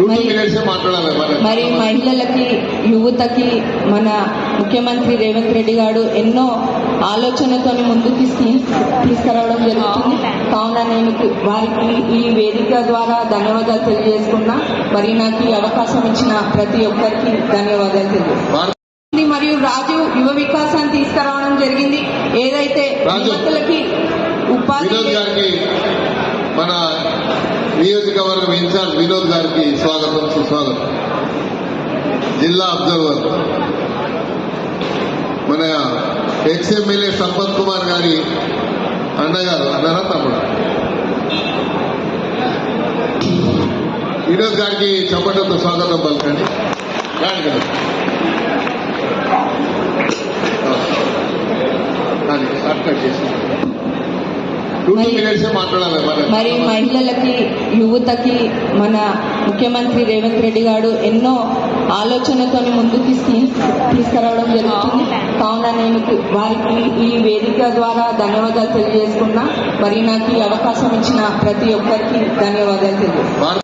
మరి- మహిళలకి యువతకి మన ముఖ్యమంత్రి రేవంత్ రెడ్డి గారు ఎన్నో ఆలోచనతో ముందుకు తీసు- తీసుకురావడం జరుగుతుంది. కావున నేను వారికి ఈ వేదిక ద్వారా ధన్యవాదాలు తెలియజేసుకున్నా. మరి నాకు ఈ అవకాశం ఇచ్చిన ప్రతి ఒక్కరికి ధన్యవాదాలు తెలియజేస్తున్నాను భారత- మరియు రాజు యువ వికాసాన్ని తీసుకురావడం జరిగింది. ఏదైతే రాజు. యువకులకి ఉపాధి మన నియోజకవర్గం ఇన్ఛార్జ్ వినోద్ గారికి స్వాగతం సుస్వాగతం. జిల్లా అబ్జర్వర్. మన ఎక్స్ఎమ్మెల్యే సంపత్ కుమార్ గారి అన్నగారు అన్నారా తమ్ముడు? వినోద్ గారికి చప్పట్లతో స్వాగతం పలకండి. రాండి కదా. కానీ చేసి. మరి- మహిళలకి యువతకి మన ముఖ్యమంత్రి రేవంత్ రెడ్డి గారు ఎన్నో ఆలోచనతో ముందుకు తీసు- తీసుకురావడం జరుగుతుంది. కావున నేను వారికి ఈ వేదిక ద్వారా ధన్యవాదాలు తెలియజేసుకున్నా మరి నాకు ఈ అవకాశం ఇచ్చిన ప్రతి ఒక్కరికి ధన్యవాదాలు తెలియజేస్తున్నాను